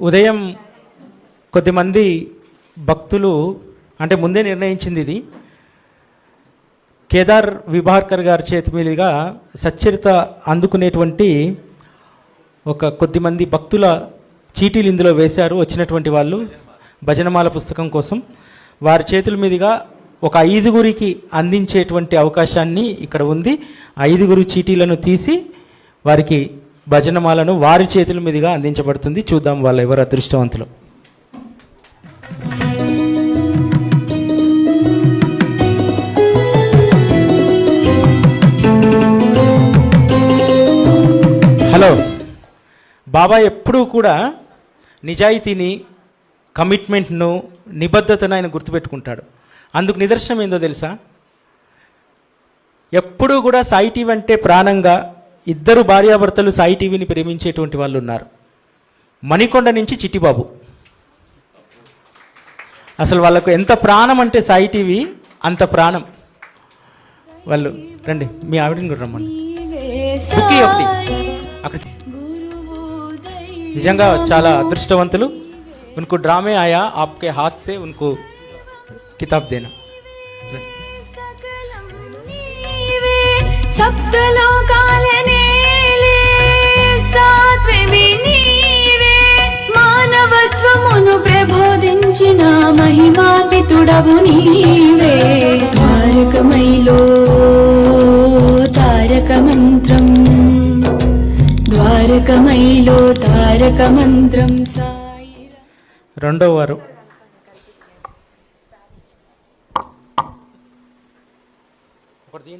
ఉదయం కొద్దిమంది భక్తులు అంటే ముందే నిర్ణయించింది ఇది. కేదార్ విభార్కర్ గారి చేతి మీదుగా సచ్చరిత అందుకునేటువంటి ఒక కొద్దిమంది భక్తుల చీటీలు ఇందులో వేశారు వచ్చినటువంటి వాళ్ళు భజనమాల పుస్తకం కోసం. వారి చేతుల మీదుగా ఒక ఐదుగురికి అందించేటువంటి అవకాశాన్ని ఇక్కడ ఉంది. ఐదుగురు చీటీలను తీసి వారికి భజనమాలను వారి చేతుల మీదుగా అందించబడుతుంది. చూద్దాం వాళ్ళు ఎవరు అదృష్టవంతులు. హలో. బాబా ఎప్పుడూ కూడా నిజాయితీని కమిట్మెంట్ను నిబద్ధతను ఆయన గుర్తుపెట్టుకుంటాడు. అందుకు నిదర్శనం ఏందో తెలుసా? ఎప్పుడూ కూడా సాయి టీవీ అంటే ప్రాణంగా ఇద్దరు భార్యాభర్తలు సాయి టీవీని ప్రేమించేటువంటి వాళ్ళు ఉన్నారు. మణికొండ నుంచి చిట్టిబాబు. అసలు వాళ్ళకు ఎంత ప్రాణం అంటే సాయి టీవీ అంత ప్రాణం. వాళ్ళు రండి మీ ఆవిడని కూడా రమ్మండి ఒకటి. అక్కడ నిజంగా చాలా అదృష్టవంతులు. ఉनको డ్రామే ఆయా ఆప్కే హాత్సే ఉనుకు కితాబ్ దేనా. తలంచిన మహిమాన్వితుడవు నీవే. ద్వారకమైలో తారక మంత్రం ద్వారకమైలో తారక మంత్రం రెండో వారు. ఒకటి